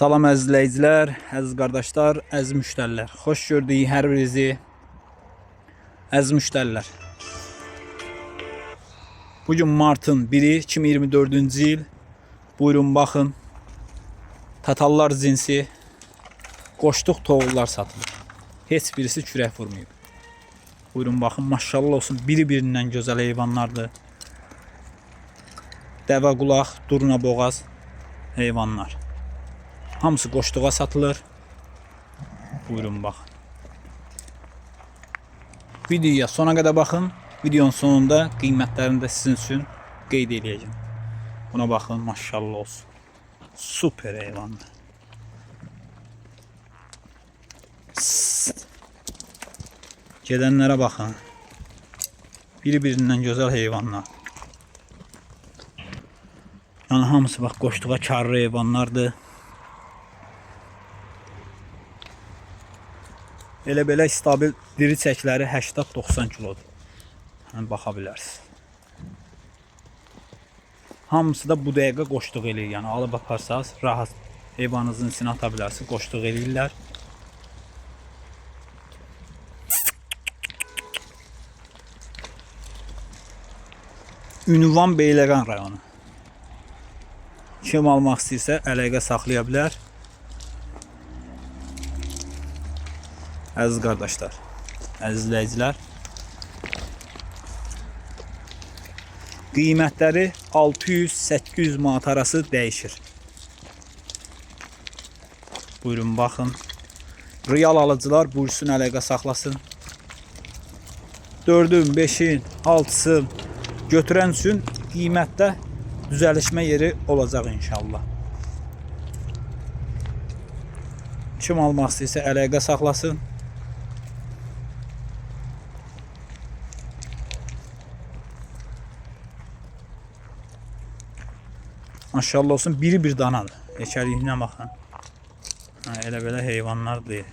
Salam əziz izləyicilər, əziz qardaşlar, əziz müştərilər. Xoş gördük hər birinizi. Əziz müştərilər. Bu gün martın 1-i 2024-cü il. Buyurun baxın. Tatallar cinsi qoşduq toğullar satılır. Heç birisi kürək vurmayıb. Buyurun baxın, maşallah olsun. Biri-birindən gözəl heyvanlardır. Dəvə qulaq, durna boğaz heyvanlar. Hamısı qoşduğa satılır. Buyurun baxın. Videoya sona qədər baxın. Videonun sonunda qiymətlərini də sizin üçün qeyd edəcəm. Buna baxın, maşallah olsun. Super heyvanlar. Sst. Gedənlərə baxın. Biri-birindən gözəl heyvanlar. Yəni hamısı bax qoşduğa karlı heyvanlardır. Elə belə stabil diri çəkləri 80-90 kilodur. Yəni baxa. Hamısı da bu dəqiqə qoşduq eləyir. Yəni alıb aparsaz rahat heyvanınızın içinə ata bilərsiniz. Qoşduq eləyirlər. Ünvan Beyləqan rayonu. Kim almaq istəyirsə əlaqə saxlaya bilər. Əziz qardaşlar, əziz izləyicilər. Qiymətləri 600-800 manat arası dəyişir. Buyurun baxın. Real alıcılar buyursun əlaqə saxlasın. 4-ün, 5-in, 6-sı götürən üçün qiymətdə düzəlişmə yeri olacaq inşallah. Kim almaq istəyirsə əlaqə saxlasın. Maşallah olsun biri bir danadır. Eşəliyinə baxın. Ha, elə belə heyvanlar deyil.